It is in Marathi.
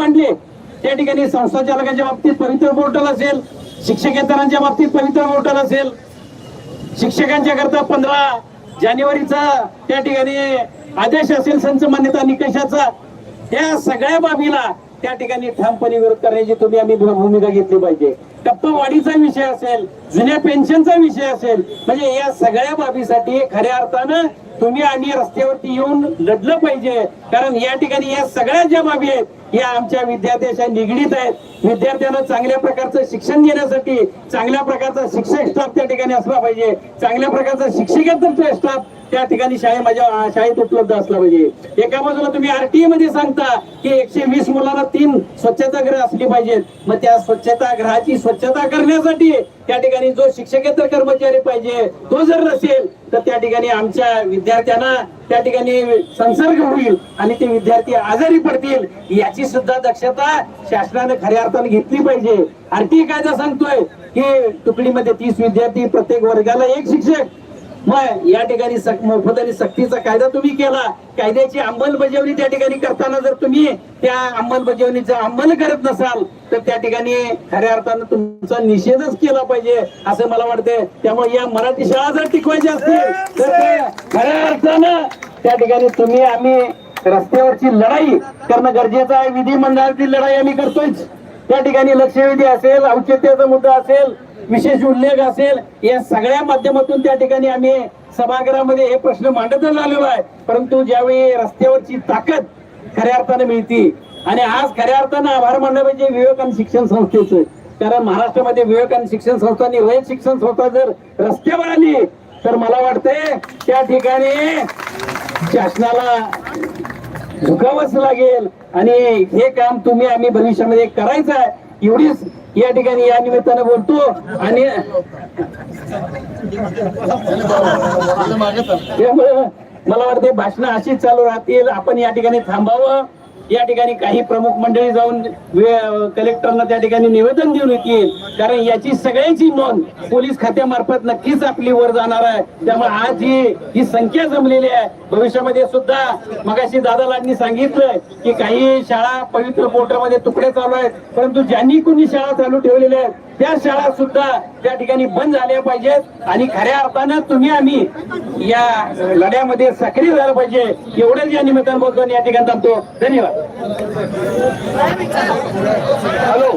मांडले. त्या ठिकाणी संस्थाचालकांच्या बाबतीत पवित्र पोर्टल असेल शिक्षकेतरांच्या बाबतीत पवित्र पोर्टल असेल. शिक्षकांच्या करता पंधरा जानेवारीचा त्या ठिकाणी आदेश असेल संच मान्यता निकषाचा. या सगळ्या बाबीला त्या ठिकाणी ठामपणे विरोध करण्याची तुम्ही आम्ही भूमिका घेतली पाहिजे. टप्पावाढीचा विषय असेल जुन्या पेन्शनचा विषय असेल म्हणजे या सगळ्या बाबीसाठी खऱ्या अर्थानं तुम्ही आम्ही रस्त्यावरती येऊन लढलं पाहिजे. कारण या ठिकाणी या सगळ्या ज्या बाबी आहेत या आमच्या विद्यार्थ्याच्या निगडीत आहेत विद्यार्थ्यांना चांगल्या प्रकारचं शिक्षण देण्यासाठी चांगल्या प्रकारचा शिक्षक स्टाफ त्या ठिकाणी असला पाहिजे. चांगल्या प्रकारचा शिक्षकेतर स्टाफ त्या ठिकाणी शाळे माझ्या शाळेत उपलब्ध असला पाहिजे. एका बाजूला तुम्ही आरटीए मध्ये सांगता की एकशे वीस मुलांना तीन स्वच्छतागृह असली पाहिजेत. मग त्या स्वच्छतागृहाची स्वच्छता करण्यासाठी त्या ठिकाणी जो शिक्षकेतर कर्मचारी पाहिजे तो जर नसेल तर त्या ठिकाणी आमच्या विद्यार्थ्यांना त्या ठिकाणी संसर्ग होईल आणि ते विद्यार्थी आजारी पडतील याची सुद्धा दक्षता शासनाने खऱ्या अर्थाने घेतली पाहिजे. आरटीए कायदा सांगतोय की तुकडीमध्ये तीस विद्यार्थी प्रत्येक वर्गाला एक शिक्षक मग या ठिकाणी मोफत आणि सक्तीचा कायदा तुम्ही केला. कायद्याची अंमलबजावणी त्या ठिकाणी करताना जर तुम्ही त्या अंमलबजावणीचा अंमल करत नसाल तर त्या ठिकाणी खऱ्या अर्थानं तुमचा निषेधच केला पाहिजे असं मला वाटतंय. त्यामुळे या मराठी शाळा जर टिकवायच्या असतील तर खऱ्या अर्थानं त्या ठिकाणी तुम्ही आम्ही रस्त्यावरची लढाई करणं गरजेचं आहे. विधिमंडळातील लढाई आम्ही करतोय त्या ठिकाणी लक्षवेधी असेल औचित्याचा मुद्दा असेल विशेष उल्लेख असेल या सगळ्या माध्यमातून त्या ठिकाणी आम्ही सभागृहामध्ये हे प्रश्न मांडतच आलेलो आहे. परंतु ज्यावेळी रस्त्यावरची ताकद खऱ्या अर्थाने मिळते आणि आज खऱ्या अर्थानं आभार मानलं पाहिजे विवेकानंद शिक्षण संस्थेचं. कारण महाराष्ट्रामध्ये विवेकानंद शिक्षण संस्था आणि रयत शिक्षण संस्था जर रस्त्यावर आली तर मला वाटतंय त्या ठिकाणी शासनाला झुकावंच लागेल. आणि हे काम तुम्ही आम्ही भविष्यामध्ये करायचं आहे. एवढीच या ठिकाणी या निमित्तानं बोलतो. आणि त्यामुळं मला वाटते भाषण अशीच चालू राहतील. आपण या ठिकाणी थांबावं. या ठिकाणी काही प्रमुख मंडळी जाऊन कलेक्टरला त्या ठिकाणी निवेदन देऊन येतील. कारण याची सगळ्याची नोंद पोलीस खात्यामार्फत नक्कीच आपली वर जाणार आहे. त्यामुळे आज ही ही संख्या जमलेली आहे. भविष्यामध्ये सुद्धा मगाशी दादा लाडनी सांगितलंय की काही शाळा पवित्र पोर्टलमध्ये तुकडे चालू आहेत. परंतु ज्यांनी कोणी शाळा चालू ठेवलेल्या आहेत त्या शाळा सुद्धा त्या ठिकाणी बंद झाल्या पाहिजेत आणि खऱ्या अर्थानं तुम्ही आम्ही या लढ्यामध्ये सक्रिय झालं पाहिजे. एवढंच या निमित्तानं बोलतो या ठिकाणी थांबतो. धन्यवाद. हॅलो.